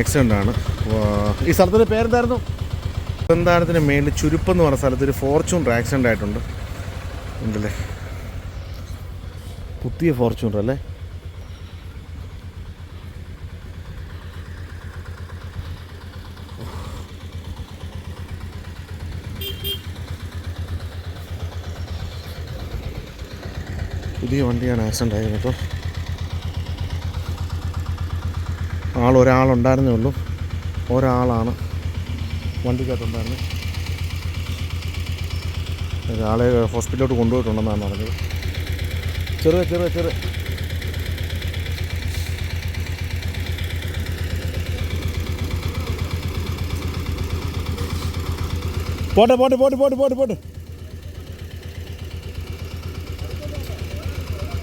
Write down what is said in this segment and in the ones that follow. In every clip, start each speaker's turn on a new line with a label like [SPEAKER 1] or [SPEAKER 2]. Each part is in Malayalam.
[SPEAKER 1] ആക്സിഡന്റ് ആണ്. ഈ സ്ഥലത്തിന്റെ പേരെന്തായിരുന്നു? ബന്ധാനത്തിന് മേളിൽ ചുരുപ്പെന്ന് പറഞ്ഞ സ്ഥലത്ത് ഒരു ഫോർച്യൂണർ ആക്സിഡന്റ് ആയിട്ടുണ്ട്. ഉണ്ടല്ലേ? പുതിയ ഫോർച്യൂണർ അല്ലേ? പുതിയ വണ്ടിയാണ് ആക്സിഡന്റ് ആയത് കേട്ടോ. ആൾ ഒരാളുണ്ടായിരുന്നേ ഉള്ളൂ. ഒരാളാണ് വണ്ടിക്കകത്തുണ്ടായിരുന്നത്. ഒരാളെ ഹോസ്പിറ്റലിലോട്ട് കൊണ്ടുപോയിട്ടുണ്ടെന്നാണ് പറഞ്ഞത്. ചെറിയ ചെറിയ ചെറിയ പോട്ടെ പോട്ടെ പോട്ടെ പോട്ടെ പോട്ടെ പോട്ടെ.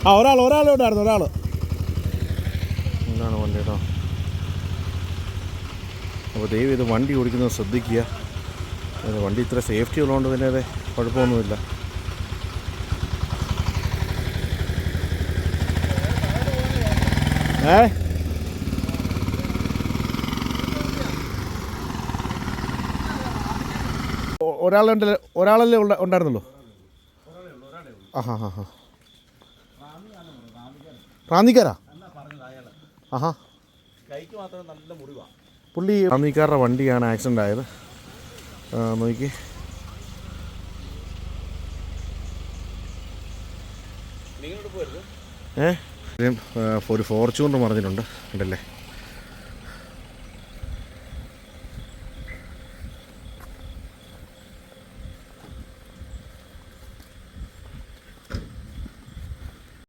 [SPEAKER 1] ആ ഒരാൾ ഒരാളോട്ടായിരുന്നു ഒരാൾ. എന്താണ് വണ്ടി കേട്ടോ? അപ്പോൾ ദൈവം ഇത് വണ്ടി ഓടിക്കുന്നത് ശ്രദ്ധിക്കുക. വണ്ടി ഇത്ര സേഫ്റ്റി ഉള്ളതുകൊണ്ട് തന്നെ അതെ കുഴപ്പമൊന്നുമില്ല. ഏ? ഒരാളുണ്ട് ഒരാളല്ലേ ഉണ്ട ഉണ്ടായിരുന്നുള്ളൂ? ആ ഹാ ഹാ. ഹാ റാന്നിക്കാരാ? ആഹാ.
[SPEAKER 2] കൈക്ക് മാത്രം നല്ല മുറിവാണ്
[SPEAKER 1] പുള്ളി നന്ദിക്കാരുടെ വണ്ടിയാണ് ആക്സിഡന്റ് ആയത്. നോക്കി. ഏ? ഒരു ഫോർച്യൂണർ പറഞ്ഞിട്ടുണ്ട്. ഉണ്ടല്ലേ